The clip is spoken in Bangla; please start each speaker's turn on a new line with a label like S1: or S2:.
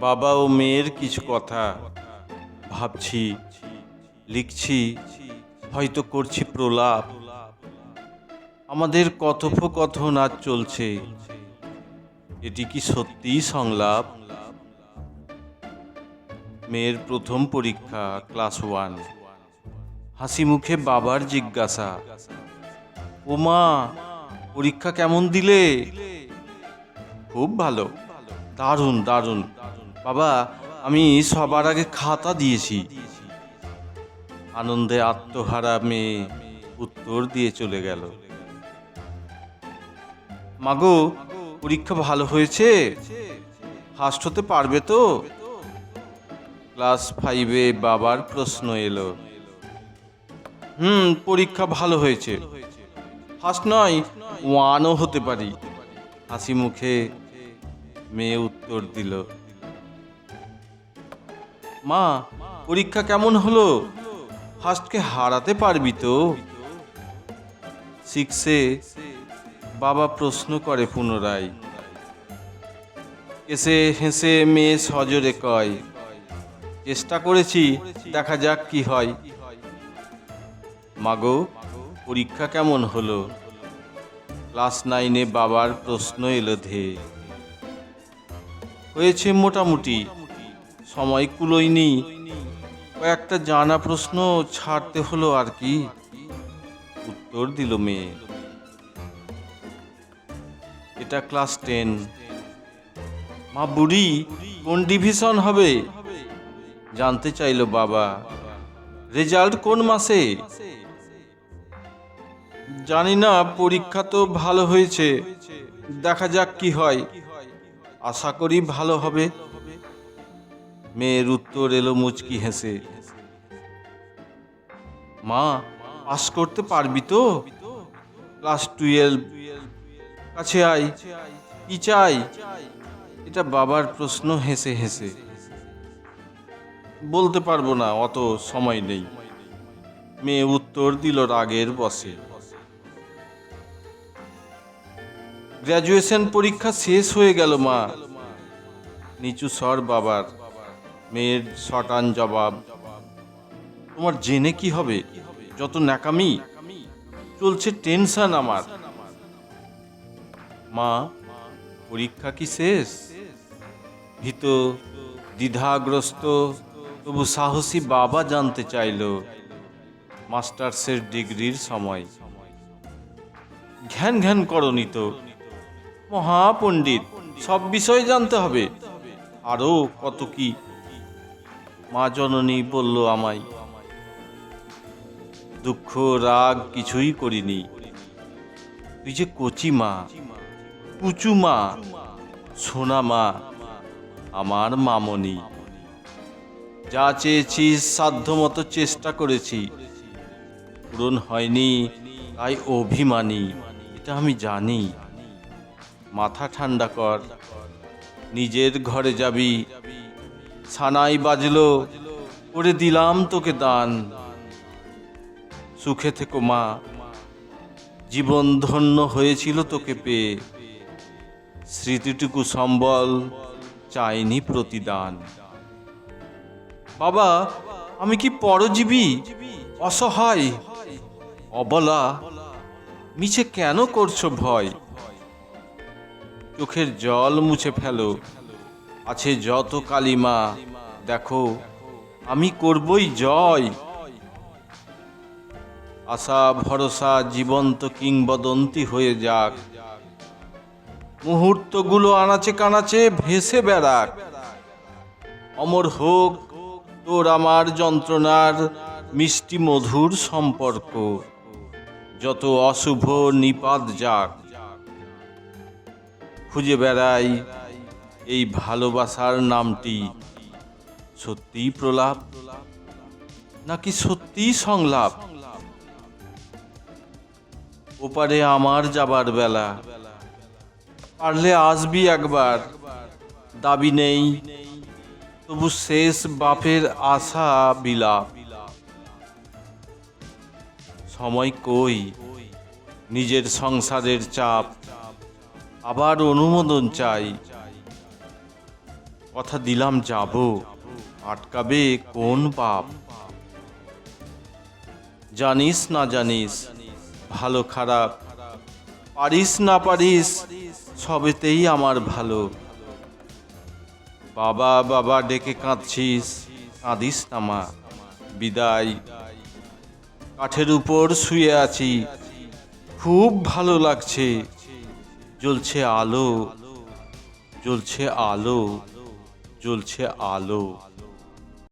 S1: বাবা ও মেয়ের কিছু কথা ভাবছি, লিখছি, হয়তো করছি প্রলাপ। আমাদের কথোপকথন আজ চলছে। এটি কি সত্যিই সংলাপ? মেয়ের প্রথম পরীক্ষা, ক্লাস ওয়ান। হাসি মুখে বাবার জিজ্ঞাসা, ও মা, পরীক্ষা কেমন দিলে? খুব ভালো। দারুণ দারুণ। বাবা, আমি সবার আগে খাতা দিয়েছি। আনন্দে আত্মহারা মেয়ে উত্তর দিয়ে চলে গেল। মাগো, পরীক্ষা ভালো হয়েছে? ফার্স্ট হতে পারবে তো? ক্লাস ফাইভে বাবার প্রশ্ন এলো। হুম, পরীক্ষা ভালো হয়েছে। ফার্স্ট নয়, ওয়ানও হতে পারি। হাসি মুখে মেয়ে উত্তর দিল। মা, পরীক্ষা কেমন হলো? ফার্স্টকে হারাতে পারবি তো। সিক্সে বাবা প্রশ্ন করে পুনরায়। এসে হেসে মেয়ে সজরে কয়, চেষ্টা করেছি, দেখা যাক কি হয়। মাগো, পরীক্ষা কেমন হলো? ক্লাস নাইনে বাবার প্রশ্ন এলো ধে হয়েছে মোটামুটি। সময় কুলোয়নি কয়েকটা জানা প্রশ্ন ছাড়তে হলো আর কি। উত্তর দিল মেয়ে। এটা ক্লাস টেন। মা বুড়ি কোন ডিভিশন হবে? জানতে চাইলো বাবা। রেজাল্ট কোন মাসে? জানি না, পরীক্ষা তো ভালো হয়েছে। দেখা যাক কি হয়। আশা করি ভালো হবে। মেয়ের উত্তর এলো মুচকি হেসে। মা, পাস করতে পারবি তো? ক্লাস টুয়েলভ কাছে আয়। কি চাই? এটা বাবার প্রশ্ন হেসে হেসে। বলতে পারব না, অত সময় নেই। মেয়ে উত্তর দিল রাগের বসে। গ্র্যাজুয়েশন পরীক্ষা শেষ হয়ে গেল মা। নিচু স্বর বাবার। মেয়ের শটান জবাব। তোমার জেনে কি হবে? যত ন্যাকামি, চলছে টেনশন আমার। মা, পরীক্ষা কি শেষ? ভীত, দ্বিধাগ্রস্ত, তবু সাহসী বাবা জানতে চাইল মাস্টার্সের ডিগ্রির সময়। ঘ্যান ঘ্যান করনি তো মহাপণ্ডিত, সব বিষয় জানতে হবে। আরও কত কি মা জননী বলল আমায়, দুঃখ, রাগ কিছুই করিনি। তুই যে কচি মা, কুচু মা, সোনা মা, আমার মামনি। যা চেয়েছিস সাধ্যমতো চেষ্টা করেছি। পূরণ হয়নি, তাই অভিমানী, এটা আমি জানি। মাথা ঠান্ডা কর, নিজের ঘরে যাবি সানাই বাজলো, করে দিলাম তোকে দান। সুখে থেকো মা, জীবন ধন্য হয়েছিল তোকে পেয়ে। স্মৃতিটুকু সম্বল চাইনি প্রতিদান। বাবা, আমি কি পরজীবী? অসহায়? অবলা, মিছে কেন করছ ভয়? চোখের জল মুছে ফেলো আছে যত কালিমা, দেখো, আমি করবই জয়। আশা, ভরসা, জীবন্ত কিংবদন্তি হয়ে যাক। মুহূর্তগুলো আনাচে কানাচে ভেসে বেড়াক। অমর হোক তোর আমার যন্ত্রণার মিষ্টি মধুর সম্পর্ক, যত অশুভ নিপাত যাক। খুঁজে বেড়াই এই ভালোবাসার নামটি সত্যিই প্রলাপ? নাকি সত্যিই সংলাপ? ওপারে আমার যাবার বেলা। পারলে আসবি একবার। দাবি নেই। তবু শেষ বাপের আশা বিলাপ। সময় কই? নিজের সংসারের চাপ। আবার অনুমোদন চাই। কথা দিলাম, যাব। আটকাবে কোন বাপ জানিস না জানিস, ভালো খারাপ। পারিস না পারিস, সবেতেই আমার ভালো। বাবা বাবা, ডেকে কাঁদছিস, কাঁদিস না মা। বিদায়। কাঠের উপর শুয়ে আছি, খুব ভালো লাগছে। জ্বলছে আলো জ্বলছে আলো। জ্বলছে আলো।